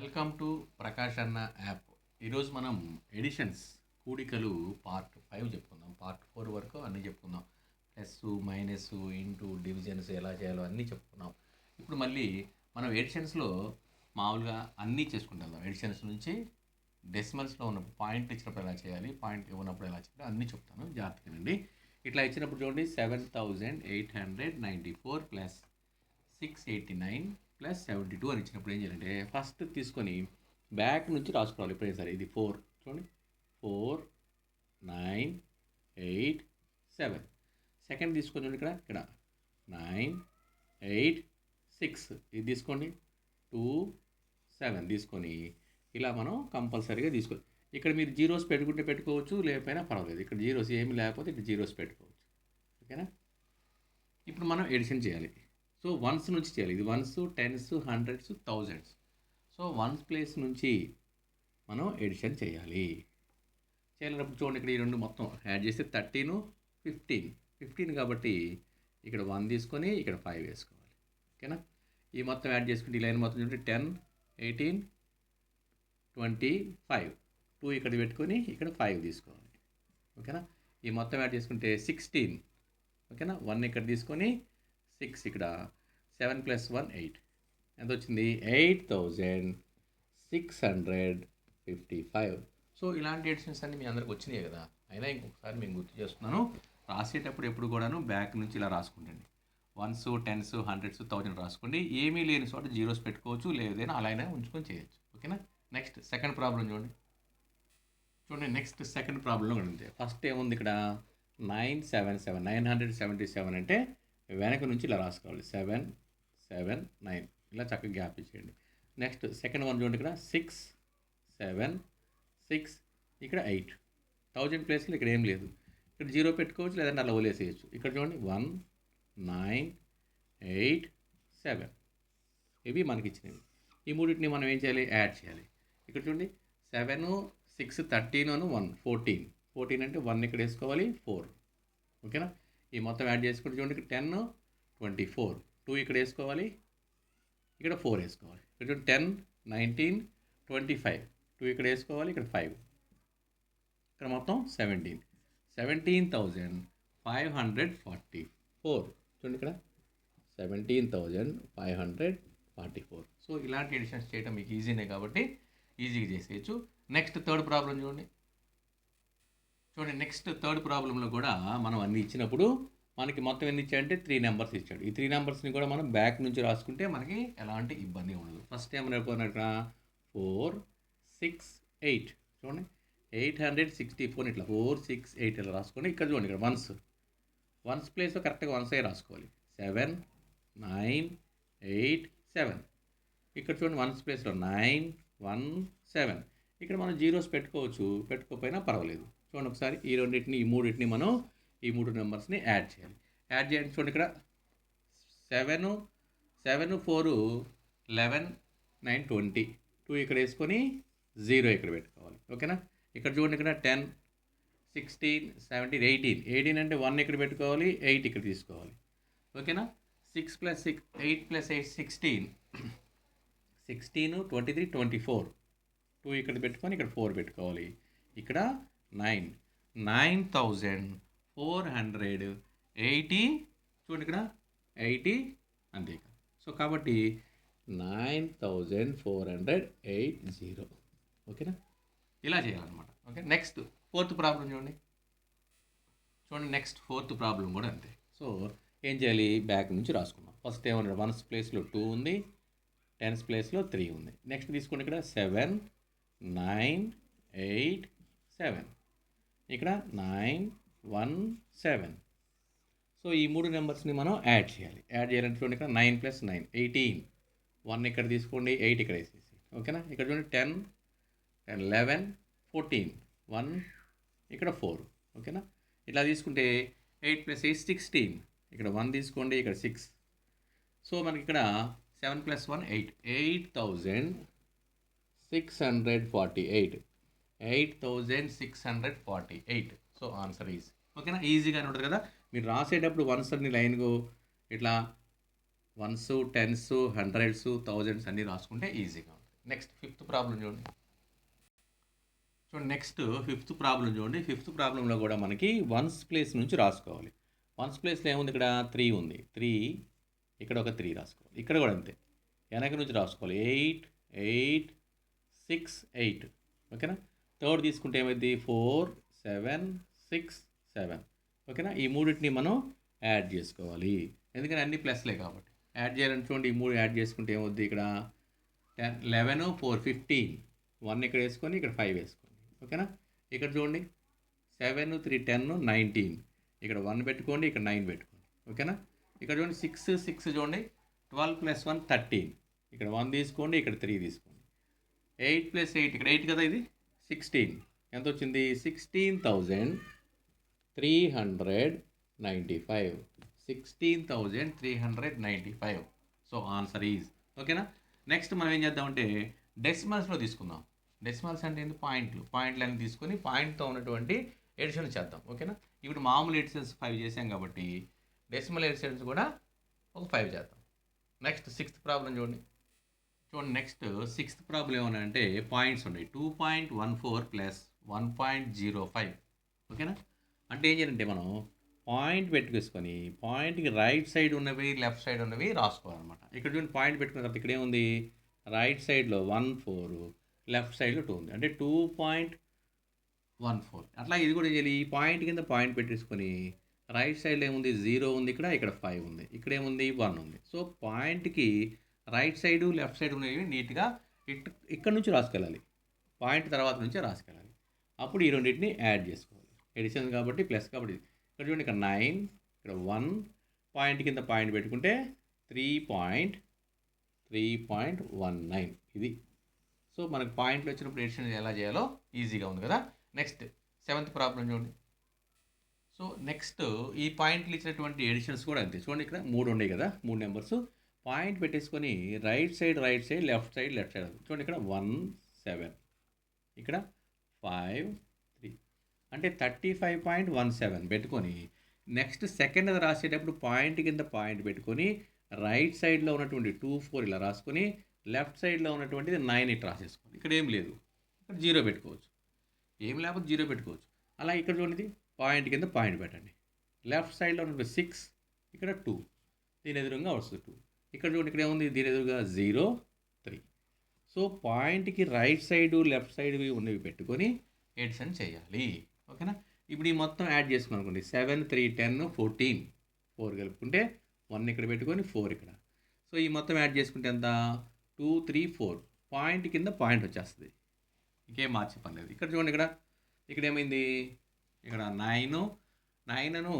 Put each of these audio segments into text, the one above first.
Welcome to Prakash అన్న app. ఈరోజు మనం ఎడిషన్స్ కూడికలు పార్ట్ ఫైవ్ చెప్పుకుందాం. పార్ట్ ఫోర్ వరకు అన్నీ చెప్పుకుందాం. ప్లస్ మైనస్ ఇంటూ డివిజన్స్ ఎలా చేయాలో అన్నీ చెప్పుకున్నాం ఇప్పుడు మళ్ళీ మనం ఎడిషన్స్లో మామూలుగా అన్నీ చేసుకుంటాం ఎడిషన్స్ నుంచి డెసిమల్స్లో ఉన్న పాయింట్ ఇచ్చినప్పుడు ఎలా చేయాలి పాయింట్ ఇవ్వనప్పుడు ఎలా చేయాలి అన్నీ చెప్తాను. జాగ్రత్తగా అండి ఇట్లా ఇచ్చినప్పుడు చూడండి seven thousand eight hundred ninety four plus six eighty nine plus seventy two అని ఇచ్చినప్పుడు ఏం చేయాలంటే ఫస్ట్ తీసుకొని బ్యాక్ నుంచి రాసుకోవాలి. ఎప్పుడైనా సరే? ఇది ఫోర్ చూడండి. Four nine eight seven second తీసుకొని చూడండి ఇక్కడ. ఇక్కడ. నైన్ ఎయిట్ సిక్స్ ఇది తీసుకోండి. టూ సెవెన్ తీసుకొని ఇలా మనం కంపల్సరీగా తీసుకోవాలి. ఇక్కడ మీరు జీరోస్ పెట్టుకుంటే పెట్టుకోవచ్చు లేకపోయినా పర్వాలేదు. ఇక్కడ జీరోస్ ఏమి లేకపోతే ఇక్కడ జీరోస్ పెట్టుకోవచ్చు. ఓకేనా? ఇప్పుడు మనం ఎడిషన్ చేయాలి. సో వన్స్ నుంచి చేయాలి. ఇది ones tens hundreds thousands. So ones place నుంచి మనం ఎడిషన్ చేయాలి. చేయాలన్నప్పుడు చూడండి ఇక్కడ ఈ రెండు మొత్తం యాడ్ చేస్తే థర్టీను ఫిఫ్టీన్. ఫిఫ్టీన్ కాబట్టి ఇక్కడ వన్ తీసుకొని ఇక్కడ ఫైవ్ వేసుకోవాలి. ఓకేనా? ఈ మొత్తం యాడ్ చేసుకుంటే ఈ లైన్ మొత్తం చూడండి ten eighteen twenty five. Two ఇక్కడ పెట్టుకొని ఇక్కడ ఫైవ్ తీసుకోవాలి. ఓకేనా? ఈ మొత్తం యాడ్ చేసుకుంటే సిక్స్టీన్. ఓకేనా? వన్ ఇక్కడ తీసుకొని సిక్స్ ఇక్కడ. Seven plus one eight. ఎంత వచ్చింది eight thousand six hundred fifty five. So ఇలాంటి ఎడిషన్స్ అన్ని మీ అందరికి వచ్చినాయి కదా. అయినా ఇంకొకసారి మేము గుర్తు చేస్తున్నాను రాసేటప్పుడు ఎప్పుడు కూడాను బ్యాక్ నుంచి ఇలా రాసుకుంటండి. వన్స్ టెన్స్ హండ్రెడ్స్ థౌజండ్ రాసుకోండి. ఏమీ లేని చోట జీరోస్ పెట్టుకోవచ్చు లేదైనా అలానే ఉంచుకొని చేయొచ్చు. ఓకేనా? నెక్స్ట్ సెకండ్ ప్రాబ్లం చూడండి. చూడండి నెక్స్ట్ సెకండ్ ప్రాబ్లంలో కూడా ఉంది ఫస్ట్ ఏముంది ఇక్కడ? Nine seven seven nine hundred seventy seven అంటే వెనక నుంచి ఇలా రాసుకోవాలి. Seven seven nine. ఇలా చక్కగా గ్యాప్ ఇచ్చేయండి. నెక్స్ట్ సెకండ్ వన్ చూడండి ఇక్కడ. సిక్స్ సెవెన్ సిక్స్ ఇక్కడ ఎయిట్. థౌజండ్ ప్లేస్లో ఇక్కడ ఏం లేదు. ఇక్కడ జీరో పెట్టుకోవచ్చు లేదంటే అలా వదిలేసేయచ్చు. ఇక్కడ చూడండి. One nine eight seven. ఇవి మనకి ఇచ్చినవి. ఈ మూడింటిని మనం ఏం చేయాలి? యాడ్ చేయాలి. ఇక్కడ చూడండి. Seven six thirteen one fourteen. Fourteen అంటే వన్ ఇక్కడ వేసుకోవాలి. ఫోర్. ఓకేనా? ఈ మొత్తం యాడ్ చేసుకుంటే చూడండి ఇక్కడ టెన్ ట్వంటీ ఫోర్. టూ ఇక్కడ వేసుకోవాలి ఇక్కడ ఫోర్ వేసుకోవాలి. ఇక్కడ చూడండి ten nineteen twenty five. Two ఇక్కడ వేసుకోవాలి ఇక్కడ ఫైవ్. ఇక్కడ మొత్తం seventeen. Seventeen thousand five hundred forty four. చూడండి ఇక్కడ. Seventeen thousand five hundred forty four. So ఇలాంటి ఎడిషన్స్ చేయడం మీకు ఈజీనే కాబట్టి ఈజీగా చేసేయచ్చు. నెక్స్ట్ థర్డ్ ప్రాబ్లం చూడండి. చూడండి నెక్స్ట్ థర్డ్ ప్రాబ్లంలో కూడా మనం అన్ని ఇచ్చినప్పుడు మనకి మొత్తం ఎన్ని ఇచ్చాడంటే త్రీ నెంబర్స్ ఇచ్చాడు. ఈ త్రీ నెంబర్స్ని కూడా మనం బ్యాక్ నుంచి రాసుకుంటే మనకి ఎలాంటి ఇబ్బంది ఉండదు. ఫస్ట్ ఏమని అనుకున్నట్టు ఫోర్ సిక్స్ ఎయిట్ చూడండి ఎయిట్ హండ్రెడ్ సిక్స్టీ ఫోర్ ఇట్లా ఫోర్ సిక్స్ ఎయిట్ ఇలా రాసుకోండి ఇక్కడ చూడండి ఇక్కడ వన్స్ వన్స్ ప్లేస్లో కరెక్ట్గా వన్స్ అయ్యి రాసుకోవాలి. సెవెన్ నైన్ ఎయిట్ సెవెన్ ఇక్కడ చూడండి వన్స్ ప్లేస్లో నైన్ వన్ సెవెన్ ఇక్కడ మనం జీరోస్ పెట్టుకోవచ్చు. పెట్టుకోకపోయినా పర్వాలేదు. చూడండి ఒకసారి ఈ రెండింటిని ఈ మూడింటిని మనం ఈ మూడు నెంబర్స్ని యాడ్ చేయాలి. యాడ్ చేయండి చూడండి ఇక్కడ. Seven seven four eleven nine twenty two ఇక్కడ వేసుకొని జీరో ఇక్కడ పెట్టుకోవాలి. ఓకేనా? ఇక్కడ చూడండి ఇక్కడ ten sixteen seventeen eighteen eighteen అంటే వన్ ఇక్కడ పెట్టుకోవాలి ఎయిట్ ఇక్కడ తీసుకోవాలి. ఓకేనా? Six plus six eight plus eight sixteen sixteen twenty three twenty four two ఇక్కడ పెట్టుకొని ఇక్కడ ఫోర్ పెట్టుకోవాలి. ఇక్కడ nine. Nine thousand four hundred eighty. చూడండి ఇక్కడ. ఎయిటీ అంతే సో కాబట్టి nine thousand four hundred eight zero. ఓకేనా? ఇలా చేయాలన్నమాట. ఓకే? నెక్స్ట్ ఫోర్త్ ప్రాబ్లం చూడండి. చూడండి నెక్స్ట్ ఫోర్త్ ప్రాబ్లం కూడా అంతే. సో ఏం చేయాలి? బ్యాక్ నుంచి రాసుకున్నాం ఫస్ట్ ఏమన్నా వన్స్ ప్లేస్లో టూ ఉంది. టెన్స్ ప్లేస్లో త్రీ ఉంది. నెక్స్ట్ తీసుకోండి ఇక్కడ. సెవెన్ నైన్ ఎయిట్ సెవెన్ ఇక్కడ నైన్ వన్ సెవెన్. సో ఈ మూడు నెంబర్స్ని మనం యాడ్ చేయాలి. యాడ్ చేయాలంటే చూడండి ఇక్కడ nine plus nine eighteen. One ఇక్కడ తీసుకోండి ఎయిట్ ఇక్కడ వేసేసి. ఓకేనా? ఇక్కడ చూడండి ten ten eleven fourteen. One ఇక్కడ ఫోర్. ఓకేనా? ఇట్లా తీసుకుంటే ఎయిట్ ప్లస్ ఎయిట్ సిక్స్టీన్. ఇక్కడ వన్ తీసుకోండి ఇక్కడ సిక్స్. సో మనకి ఇక్కడ seven plus one eight. Eight thousand six hundred forty eight. Eight thousand six hundred forty eight. So answer easy ఓకేనా ఈజీగానే ఉంటుంది కదా? మీరు రాసేటప్పుడు వన్స్ అన్ని లైన్కు ఇట్లా వన్స్ టెన్స్ హండ్రెడ్స్ థౌజండ్స్ అన్నీ రాసుకుంటే ఈజీగా ఉంటుంది. నెక్స్ట్ ఫిఫ్త్ ప్రాబ్లం చూడండి. చూడండి నెక్స్ట్ ఫిఫ్త్ ప్రాబ్లం చూడండి. ఫిఫ్త్ ప్రాబ్లంలో కూడా మనకి వన్స్ ప్లేస్ నుంచి రాసుకోవాలి. వన్స్ ప్లేస్లో ఏముంది ఇక్కడ? త్రీ ఉంది. త్రీ ఇక్కడ ఒక త్రీ రాసుకోవాలి. ఇక్కడ కూడా అంతే. వెనక నుంచి రాసుకోవాలి. ఎయిట్ ఎయిట్ సిక్స్ ఎయిట్ ఓకేనా థర్డ్ తీసుకుంటే ఏమైంది ఫోర్ సెవెన్ సిక్స్ సెవెన్. ఓకేనా? ఈ మూడింటిని మనం యాడ్ చేసుకోవాలి. ఎందుకంటే అన్ని ప్లస్లే కాబట్టి. యాడ్ చేయాలని చూడండి ఈ మూడు యాడ్ చేసుకుంటే ఏమవుద్ది ఇక్కడ? Ten eleven four fifteen. One ఇక్కడ వేసుకొని ఇక్కడ ఫైవ్ వేసుకోండి. ఓకేనా? ఇక్కడ చూడండి. Seven three ten nineteen. ఇక్కడ వన్ పెట్టుకోండి ఇక్కడ నైన్ పెట్టుకోండి. ఓకేనా? ఇక్కడ చూడండి సిక్స్ సిక్స్ చూడండి. Twelve plus one thirteen. ఇక్కడ వన్ తీసుకోండి ఇక్కడ త్రీ తీసుకోండి. ఎయిట్ ప్లస్ ఎయిట్ ఇక్కడ ఎయిట్ కదా ఇది? సిక్స్టీన్ ఎంత వచ్చింది sixteen thousand three hundred ninety five sixteen thousand three hundred ninety five so answer is ఓకేనా నెక్స్ట్ మనం ఏం చేద్దామంటే డెసిమల్స్లో తీసుకుందాం. డెసిమల్స్ అంటే ఏంటి పాయింట్లు. పాయింట్లు అన్ని తీసుకొని పాయింట్తో ఉన్నటువంటి ఎడిషన్ చేద్దాం. ఓకేనా ఇప్పుడు మామూలు ఎడిషన్స్ ఫైవ్ చేసాం కాబట్టి డెసిమల్ ఎడిషన్స్ కూడా ఒక ఫైవ్ చేద్దాం. నెక్స్ట్ సిక్స్త్ ప్రాబ్లం చూడండి. చూడండి నెక్స్ట్ సిక్స్త్ ప్రాబ్లం ఏమన్నా అంటే పాయింట్స్ ఉన్నాయి. Two point one four plus one point zero five ఓకేనా? అంటే ఏం చేయాలంటే మనం పాయింట్ పెట్టుకేసుకొని పాయింట్కి రైట్ సైడ్ ఉన్నవి లెఫ్ట్ సైడ్ ఉన్నవి రాసుకోవాలన్నమాట. ఇక్కడ చూడండి పాయింట్ పెట్టుకున్న తర్వాత ఇక్కడ ఏముంది? రైట్ సైడ్లో వన్ ఫోర్ లెఫ్ట్ సైడ్లో టూ ఉంది. అంటే టూ పాయింట్ వన్ ఫోర్ అట్లా ఇది కూడా చేయాలి? ఈ పాయింట్ కింద పాయింట్ పెట్టేసుకొని రైట్ సైడ్లో ఏముంది? జీరో ఉంది ఇక్కడ ఇక్కడ ఫైవ్ ఉంది. ఇక్కడ ఏముంది? వన్ ఉంది. సో పాయింట్కి రైట్ సైడ్ లెఫ్ట్ సైడ్ ఉన్నవి నీట్గా ఇట్ ఇక్కడ నుంచి రాసుకెళ్ళాలి. పాయింట్ తర్వాత నుంచే రాసుకెళ్ళాలి. అప్పుడు ఈ రెండింటిని యాడ్ చేసుకోవాలి. ఎడిషన్ కాబట్టి ప్లస్ కాబట్టి. ఇక్కడ చూడండి ఇక్కడ నైన్ ఇక్కడ వన్. పాయింట్ కింద పాయింట్ పెట్టుకుంటే three point three point one nine. ఇది. సో మనకు పాయింట్లు వచ్చినప్పుడు ఎడిషన్ ఎలా చేయాలో ఈజీగా ఉంది కదా. నెక్స్ట్ సెవెంత్ ప్రాబ్లం చూడండి. సో నెక్స్ట్ ఈ పాయింట్లు ఇచ్చినటువంటి ఎడిషన్స్ కూడా అంతే. చూడండి ఇక్కడ మూడు ఉన్నాయి కదా మూడు నెంబర్స్. పాయింట్ పెట్టేసుకొని right side right side left side left side చూడండి ఇక్కడ వన్ సెవెన్. ఇక్కడ ఫైవ్ త్రీ. అంటే thirty five point one seven పెట్టుకొని నెక్స్ట్ సెకండ్ అది రాసేటప్పుడు పాయింట్ కింద పాయింట్ పెట్టుకొని రైట్ సైడ్లో ఉన్నటువంటి టూ ఫోర్ ఇలా రాసుకొని లెఫ్ట్ సైడ్లో ఉన్నటువంటిది నైన్ ఇట్ రాసేసుకోండి. ఇక్కడ ఏం లేదు. ఇక్కడ జీరో పెట్టుకోవచ్చు. ఏం లేకపోతే జీరో పెట్టుకోవచ్చు. అలా ఇక్కడ చూడండి పాయింట్ కింద పాయింట్ పెట్టండి. లెఫ్ట్ సైడ్లో ఉన్నటువంటి సిక్స్ ఇక్కడ టూ. దీని ఎదురుగా వస్తుంది టూ. ఇక్కడ చూడండి ఇక్కడ ఏముంది దీని ఎదురుగా జీరో త్రీ. సో పాయింట్కి రైట్ సైడ్ లెఫ్ట్ సైడ్ ఉన్నవి పెట్టుకొని ఎడిషన్ చేయాలి. ఓకేనా? ఇప్పుడు ఈ మొత్తం యాడ్ చేసుకుని అనుకోండి. Seven three ten fourteen. Four కలుపుకుంటే వన్ ఇక్కడ పెట్టుకొని ఫోర్ ఇక్కడ. సో ఈ మొత్తం యాడ్ చేసుకుంటే ఎంత? Two three four. పాయింట్ కింద పాయింట్ వచ్చేస్తుంది. ఇంకేం మార్చే పని లేదు. ఇక్కడ చూడండి ఇక్కడ. ఇక్కడ ఏమైంది? ఇక్కడ nine. నైన్ను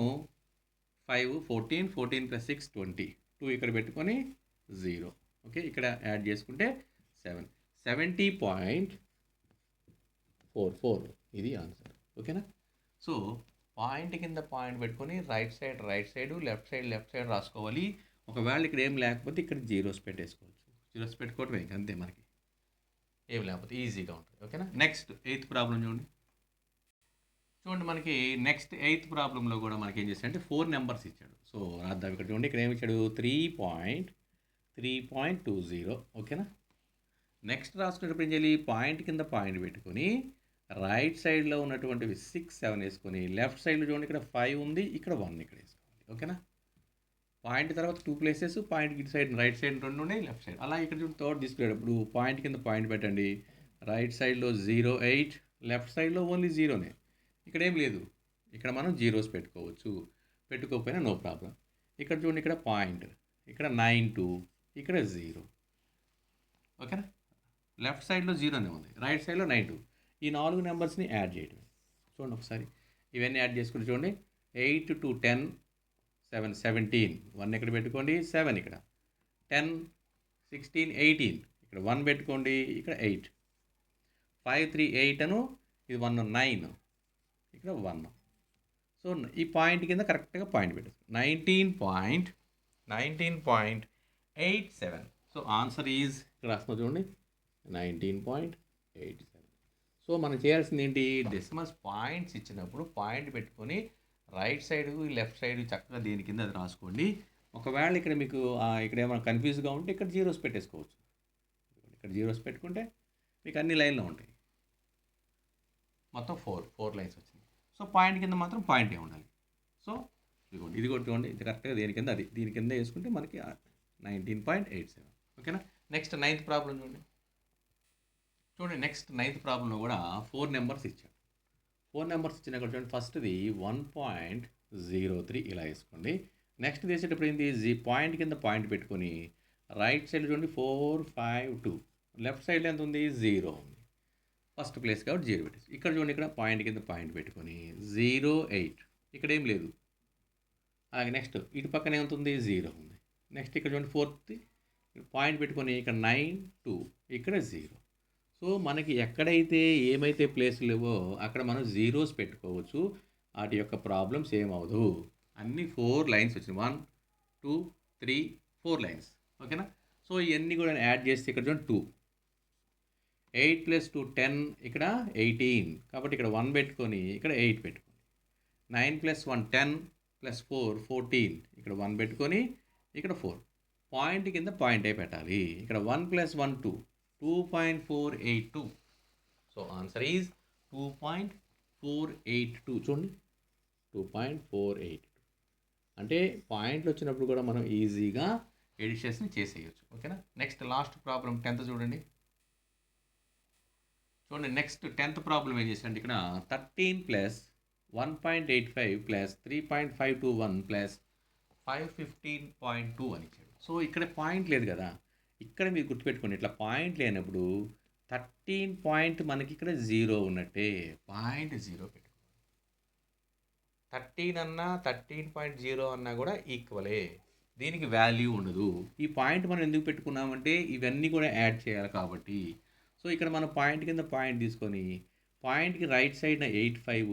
five fourteen fourteen plus six twenty. Two ఇక్కడ పెట్టుకొని జీరో. ఓకే ఇక్కడ యాడ్ చేసుకుంటే seven. Seventy point four four ఇది ఆన్సర్. ఓకేనా? సో పాయింట్ కింద పాయింట్ పెట్టుకొని right side right side left side left side రాసుకోవాలి. ఒకవేళ ఇక్కడ ఏం లేకపోతే ఇక్కడ జీరోస్ పెట్టేసుకోవచ్చు. జీరోస్ పెట్టుకోవటమే ఇంక అంతే మనకి. ఏం లేకపోతే ఈజీగా ఉంటుంది. ఓకేనా? నెక్స్ట్ ఎయిత్ ప్రాబ్లం చూడండి. చూడండి మనకి నెక్స్ట్ ఎయిత్ ప్రాబ్లంలో కూడా మనకి ఏం చేశాడంటే ఫోర్ నెంబర్స్ ఇచ్చాడు. సో రాద్దాం ఇక్కడ చూడండి ఇక్కడ ఏమి ఇచ్చాడు? Three point three point two zero ఓకేనా నెక్స్ట్ రాసుకునేటప్పుడు ఏం చేయాలి? పాయింట్ కింద పాయింట్ పెట్టుకొని రైట్ సైడ్లో ఉన్నటువంటివి సిక్స్ సెవెన్ వేసుకొని లెఫ్ట్ సైడ్లో చూడండి ఇక్కడ ఫైవ్ ఉంది ఇక్కడ వన్ ఇక్కడ వేసుకోవాలి. ఓకేనా పాయింట్ తర్వాత టూ ప్లేసెస్ పాయింట్ ఇటు సైడ్ రైట్ సైడ్ రెండు ఉన్నాయి లెఫ్ట్ సైడ్ అలా ఇక్కడ చూడండి థర్డ్ తీసుకునేటప్పుడు పాయింట్ కింద పాయింట్ పెట్టండి. రైట్ సైడ్లో జీరో ఎయిట్ లెఫ్ట్ సైడ్లో ఓన్లీ జీరోనే ఇక్కడ ఏం లేదు. ఇక్కడ మనం జీరోస్ పెట్టుకోవచ్చు. పెట్టుకోకపోయినా నో ప్రాబ్లం. ఇక్కడ చూడండి ఇక్కడ పాయింట్. ఇక్కడ నైన్ టూ ఇక్కడ జీరో. ఓకేనా? లెఫ్ట్ సైడ్లో జీరోనే ఉంది. రైట్ సైడ్లో నైన్ టూ. ఈ నాలుగు నెంబర్స్ని యాడ్ చేయడం చూడండి ఒకసారి. ఇవన్నీ యాడ్ చేసుకుని చూడండి. Eight to ten seven seventeen. One ఇక్కడ పెట్టుకోండి? సెవెన్ ఇక్కడ. Ten sixteen eighteen. ఇక్కడ వన్ పెట్టుకోండి. ఇక్కడ ఎయిట్. ఫైవ్ త్రీ ఎయిట్ అను. ఇది వన్ నైన్. ఇక్కడ వన్. సో ఈ పాయింట్ కింద కరెక్ట్గా పాయింట్ పెట్టేసి nineteen point nineteen point eight seven. So answer is ఇక్కడ రాస్తున్నా చూడండి nineteen point eight seven. So మనం చేయాల్సింది ఏంటి? డెసిమల్స్ పాయింట్స్ ఇచ్చినప్పుడు పాయింట్ పెట్టుకొని రైట్ సైడ్ లెఫ్ట్ సైడ్ చక్కగా దీని కింద అది రాసుకోండి. ఒకవేళ ఇక్కడ మీకు ఇక్కడ ఏమైనా కన్ఫ్యూజ్గా ఉంటే ఇక్కడ జీరోస్ పెట్టేసుకోవచ్చు. ఇక్కడ జీరోస్ పెట్టుకుంటే మీకు అన్ని లైన్లో ఉంటాయి. మొత్తం ఫోర్ ఫోర్ లైన్స్ వచ్చాయి. సో పాయింట్ కింద మాత్రం పాయింటే ఉండాలి. సో ఇదిగోండి ఇది చూడండి ఇది కరెక్ట్గా దేని కింద అది దీని కింద వేసుకుంటే మనకి నైన్టీన్ పాయింట్ ఎయిట్ సెవెన్ ఓకేనా? నెక్స్ట్ నైన్త్ ప్రాబ్లం చూడండి. చూడండి నెక్స్ట్ నైన్త్ ప్రాబ్లంలో కూడా ఫోర్ నెంబర్స్ ఇచ్చాడు. ఫోర్ నెంబర్స్ ఇచ్చిన చూడండి ఫస్ట్ది వన్ పాయింట్ జీరో త్రీ ఇలా వేసుకోండి. నెక్స్ట్ వేసేటప్పుడు ఏంటి జీ పాయింట్ కింద పాయింట్ పెట్టుకొని రైట్ సైడ్ చూడండి ఫోర్ ఫైవ్ టూ లెఫ్ట్ సైడ్లో ఎంత ఉంది? జీరో ఉంది. ఫస్ట్ ప్లేస్ కాబట్టి జీరో పెట్టేసి. ఇక్కడ చూడండి ఇక్కడ పాయింట్ కింద పాయింట్ పెట్టుకొని జీరో ఎయిట్. ఇక్కడ ఏం లేదు. అలాగే నెక్స్ట్ ఇటు పక్కన ఏముంది జీరో ఉంది. నెక్స్ట్ ఇక్కడ చూడండి ఫోర్త్. పాయింట్ పెట్టుకొని ఇక్కడ నైన్ టూ. ఇక్కడ జీరో. సో మనకి ఎక్కడైతే ఏమైతే ప్లేస్ లేవో అక్కడ మనం జీరోస్ పెట్టుకోవచ్చు. వాటి యొక్క ప్రాబ్లమ్స్ ఏమవదు అన్ని ఫోర్ లైన్స్ వచ్చినాయి. One two three four lines. ఓకేనా? సో ఇవన్నీ కూడా యాడ్ చేస్తే ఇక్కడ చూడండి two. Eight plus two ten ఇక్కడ ఎయిటీన్. కాబట్టి ఇక్కడ వన్ పెట్టుకొని ఇక్కడ ఎయిట్ పెట్టుకోండి. Nine plus one ten plus four fourteen. ఇక్కడ వన్ పెట్టుకొని ఇక్కడ ఫోర్. పాయింట్ కింద పాయింట్ అయి పెట్టాలి? ఇక్కడ one plus one two two point four eight two. So answer is two point four eight two. చూడండి. Two point four eight two. అంటే పాయింట్లు వచ్చినప్పుడు కూడా మనం ఈజీగా ఎడిషన్స్ని చేసేయచ్చు. ఓకేనా? నెక్స్ట్ లాస్ట్ ప్రాబ్లం టెన్త్ చూడండి. చూడండి నెక్స్ట్ టెన్త్ ప్రాబ్లం ఏం చేశారంటే ఇక్కడ thirteen plus one point eight five plus three point five two one plus five fifteen point two అని ఇచ్చాడు. సో ఇక్కడ పాయింట్ లేదు కదా. ఇక్కడ మీరు గుర్తుపెట్టుకోండి ఇట్లా పాయింట్ లేనప్పుడు థర్టీన్ పాయింట్ మనకి ఇక్కడ జీరో ఉన్నట్టే. పాయింట్ జీరో పెట్టుకోండి థర్టీన్ అన్నా థర్టీన్ పాయింట్ జీరో అన్నా కూడా ఈక్వలే దీనికి వాల్యూ ఉండదు. ఈ పాయింట్ మనం ఎందుకు పెట్టుకున్నామంటే ఇవన్నీ కూడా యాడ్ చేయాలి కాబట్టి సో ఇక్కడ మనం పాయింట్ కింద పాయింట్ తీసుకొని పాయింట్కి రైట్ సైడ్న ఎయిట్ ఫైవ్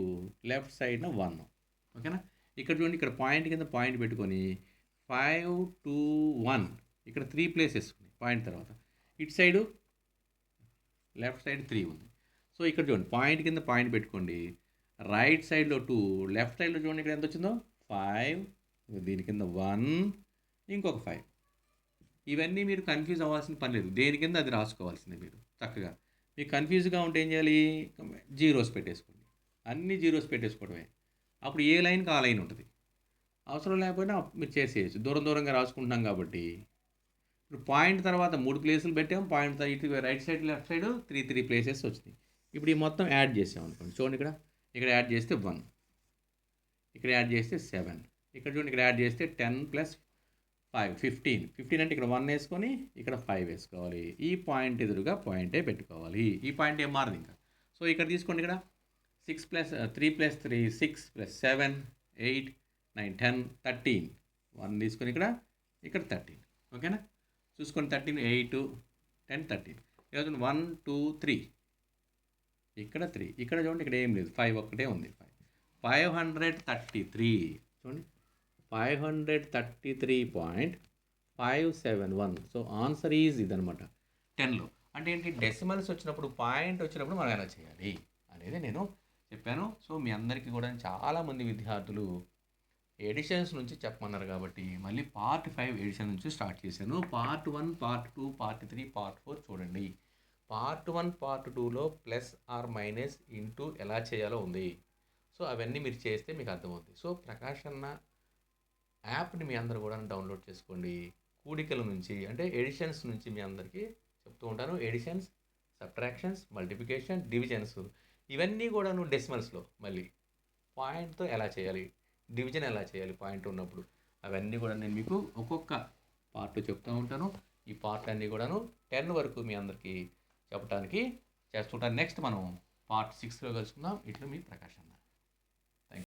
లెఫ్ట్ సైడ్న వన్. ఓకేనా? ఇక్కడ చూడండి ఇక్కడ పాయింట్ కింద పాయింట్ పెట్టుకొని ఫైవ్ టూ వన్. ఇక్కడ త్రీ ప్లేసెస్ ఉన్నాయి పాయింట్ తర్వాత. ఇటు సైడు లెఫ్ట్ సైడ్ త్రీ ఉంది. సో ఇక్కడ చూడండి పాయింట్ కింద పాయింట్ పెట్టుకోండి. రైట్ సైడ్లో టూ లెఫ్ట్ సైడ్లో చూడండి ఇక్కడ ఎంత వచ్చిందో? ఫైవ్. దీని కింద వన్ ఇంకొక ఫైవ్. ఇవన్నీ మీరు కన్ఫ్యూజ్ అవ్వాల్సిన పని లేదు. దేని కింద అది రాసుకోవాల్సిందే మీరు చక్కగా. మీకు కన్ఫ్యూజ్గా ఉంటే ఏం చేయాలి? జీరోస్ పెట్టేసుకోండి. అన్ని జీరోస్ పెట్టేసుకోవడమే. అప్పుడు ఏ లైన్కి ఆ లైన్ ఉంటుంది? అవసరం లేకపోయినా మీరు చేసేయచ్చు. దూరం దూరంగా రాసుకుంటున్నాం కాబట్టి. ఇప్పుడు పాయింట్ తర్వాత మూడు ప్లేసులు పెట్టాం. పాయింట్ ఇటు right side left side three three places వచ్చినాయి. ఇప్పుడు ఈ మొత్తం యాడ్ చేసాం అనుకోండి. చూడండి ఇక్కడ. ఇక్కడ యాడ్ చేస్తే వన్ ఇక్కడ యాడ్ చేస్తే సెవెన్ ఇక్కడ చూడండి ఇక్కడ యాడ్ చేస్తే ten plus five fifteen fifteen అంటే ఇక్కడ వన్ వేసుకొని ఇక్కడ ఫైవ్ వేసుకోవాలి. ఈ పాయింట్ ఎదురుగా పాయింటే పెట్టుకోవాలి. ఈ పాయింట్ ఏం మారదు ఇంకా. సో ఇక్కడ తీసుకోండి ఇక్కడ. Six plus three plus three six plus seven eight nine ten thirteen one తీసుకొని ఇక్కడ ఇక్కడ థర్టీన్ ఓకేనా చూసుకొని థర్టీన్ ఎయిట్ టెన్ థర్టీన్ ఈరోజు వన్ టూ త్రీ ఇక్కడ త్రీ ఇక్కడ చూడండి ఇక్కడ ఏం లేదు. ఫైవ్ ఒక్కటే ఉంది. Five five hundred thirty three చూడండి. Five hundred thirty three point five seven one so answer is ఇదనమాట టెన్లో అంటే ఏంటి? డెసిమల్స్ వచ్చినప్పుడు పాయింట్ వచ్చినప్పుడు మనం ఎలా చేయాలి అనేది నేను చెప్పాను. సో మీ అందరికీ కూడా చాలామంది విద్యార్థులు ఎడిషన్స్ నుంచి చెప్పమన్నారు కాబట్టి మళ్ళీ పార్ట్ ఫైవ్ ఎడిషన్ నుంచి స్టార్ట్ చేశాను. Part one part two part three part four చూడండి. పార్ట్ వన్ పార్ట్ టూలో ప్లస్ ఆర్ మైనస్ ఇంటూ ఎలా చేయాలో ఉంది. సో అవన్నీ మీరు చేస్తే మీకు అర్థమవుతుంది సో ప్రకాశ్ అన్న యాప్ని మీ అందరు కూడా డౌన్లోడ్ చేసుకోండి. కూడికల నుంచి అంటే ఎడిషన్స్ నుంచి మీ అందరికీ చెప్తూ ఉంటాను. ఎడిషన్స్ సబ్ట్రాక్షన్స్ మల్టిప్లికేషన్ డివిజన్స్ ఇవన్నీ కూడాను డెసిమల్స్లో మళ్ళీ పాయింట్తో ఎలా చేయాలి? డివిజన్ ఎలా చేయాలి? పాయింట్ ఉన్నప్పుడు అవన్నీ కూడా నేను మీకు ఒక్కొక్క పార్ట్ చెప్తూ ఉంటాను. ఈ పార్ట్ అన్నీ కూడాను టెన్ వరకు మీ అందరికీ చెప్పడానికి చేస్తుంటాను నెక్స్ట్ మనం పార్ట్ సిక్స్లో కలుసుకుందాం. ఇట్లా మీ ప్రకాశం